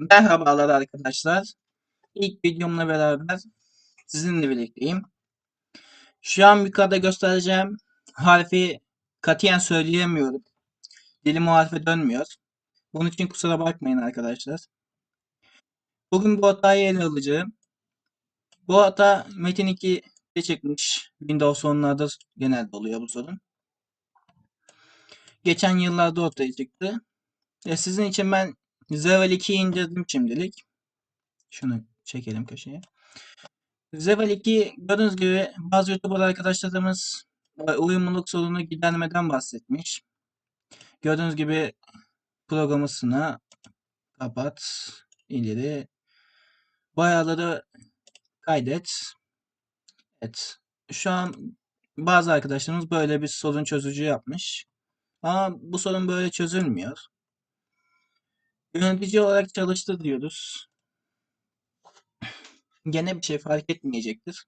Merhabalar arkadaşlar. İlk videomla beraber sizinle birlikteyim. Şu an yukarıda göstereceğim harfi katiyen söyleyemiyorum. Dilim o harfe dönmüyor. Bunun için kusura bakmayın arkadaşlar. Bugün bu hatayı ele alacağım. Bu hata Metin 2'de çıkmış. Windows 10'larda genelde oluyor bu sorun. Geçen yıllarda ortaya çıktı. E sizin için ben Zevel 2'yi indirdim şimdilik. Şunu çekelim köşeye. Zevel 2 gördüğünüz gibi bazı YouTuber arkadaşlarımız e, uyumluluk sorunu gidermeden bahsetmiş. Gördüğünüz gibi programısına kapat, ileri, bayağı kaydet. Evet. Şu an bazı arkadaşlarımız böyle bir sorun çözücü yapmış. Ama bu sorun böyle çözülmüyor. Yönetici olarak çalıştı diyoruz. Gene bir şey fark etmeyecektir.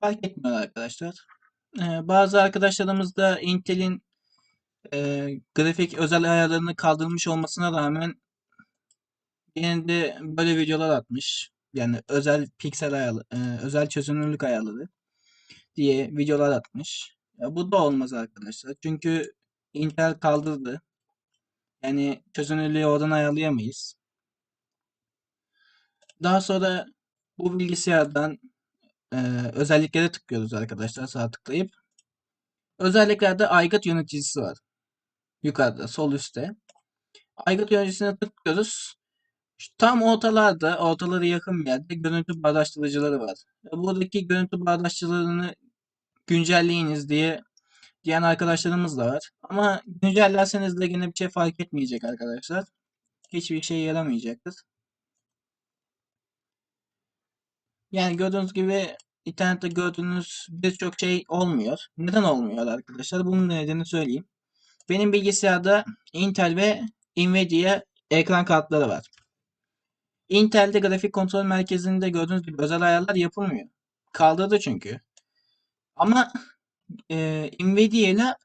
Fark etmiyor arkadaşlar. Ee, bazı arkadaşlarımız da Intel'in e, grafik özel ayarlarını kaldırmış olmasına rağmen yine de böyle videolar atmış. Yani özel piksel ayarlı, e, özel çözünürlük ayarları diye videolar atmış. Ya bu da olmaz arkadaşlar. Çünkü Intel kaldırdı. Yani çözünürlüğü oradan ayarlayamayız. Daha sonra bu bilgisayardan e, özelliklere tıklıyoruz arkadaşlar sağ tıklayıp. Özelliklerde aygıt yöneticisi var. Yukarıda sol üstte. Aygıt yöneticisine tıklıyoruz. Tam ortalarda, ortaları yakın bir yerde görüntü bağdaştırıcıları var. Buradaki görüntü bağdaştırıcılarını güncelleyiniz diye diyen arkadaşlarımız da var. Ama güncellerseniz de yine bir şey fark etmeyecek arkadaşlar. Hiçbir şey yaramayacaktır. Yani gördüğünüz gibi internette gördüğünüz birçok şey olmuyor. Neden olmuyor arkadaşlar? Bunun nedenini söyleyeyim. Benim bilgisayarda Intel ve Nvidia ekran kartları var. Intel'de grafik kontrol merkezinde gördüğünüz gibi özel ayarlar yapılmıyor. Kaldırdı çünkü. Ama e, Nvidia ile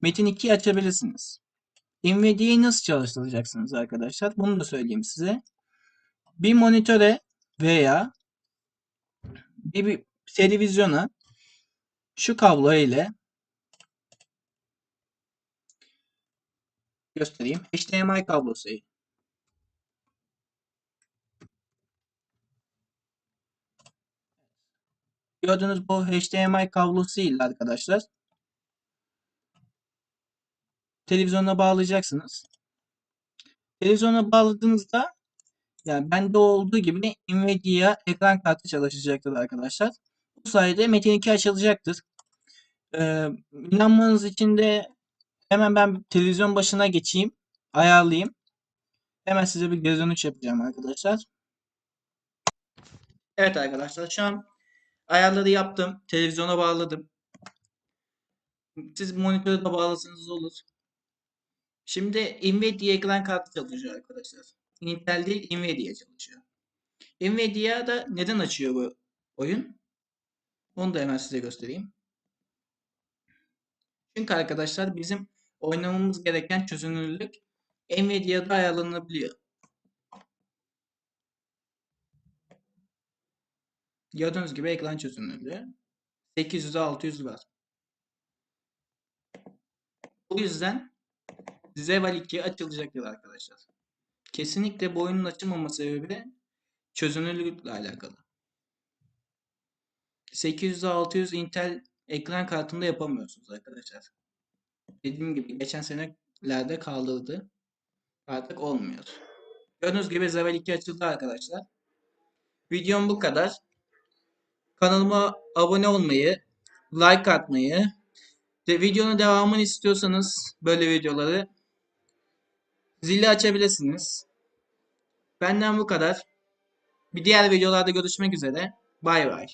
Metin 2'yi açabilirsiniz. Nvidia'yı nasıl çalıştıracaksınız arkadaşlar? Bunu da söyleyeyim size. Bir monitöre veya bir, bir televizyona şu kablo ile göstereyim. HDMI kablosu. Gördüğünüz bu HDMI kablosu ile arkadaşlar televizyona bağlayacaksınız. Televizyona bağladığınızda yani bende olduğu gibi Nvidia ekran kartı çalışacaktır arkadaşlar. Bu sayede Metin 2 açılacaktır. Ee, inanmanız için de hemen ben televizyon başına geçeyim. Ayarlayayım. Hemen size bir geri dönüş yapacağım arkadaşlar. Evet arkadaşlar şu an ayarları yaptım. Televizyona bağladım. Siz monitöre de bağlasanız olur. Şimdi Nvidia ekran kartı çalışıyor arkadaşlar. Intel değil Nvidia çalışıyor. Nvidia da neden açıyor bu oyun? Onu da hemen size göstereyim. Çünkü arkadaşlar bizim oynamamız gereken çözünürlük Nvidia'da ayarlanabiliyor. Gördüğünüz gibi ekran çözünürlüğü 800'e 600 var. Bu yüzden Zeval 2 açılacaktır arkadaşlar. Kesinlikle bu oyunun açılmama sebebi çözünürlükle alakalı. 800'e 600 Intel ekran kartında yapamıyorsunuz arkadaşlar. Dediğim gibi geçen senelerde kaldırdı. Artık olmuyor. Gördüğünüz gibi Zeval 2 açıldı arkadaşlar. Videom bu kadar. Kanalıma abone olmayı, like atmayı ve videonun devamını istiyorsanız böyle videoları zili açabilirsiniz. Benden bu kadar. Bir diğer videolarda görüşmek üzere. Bay bay.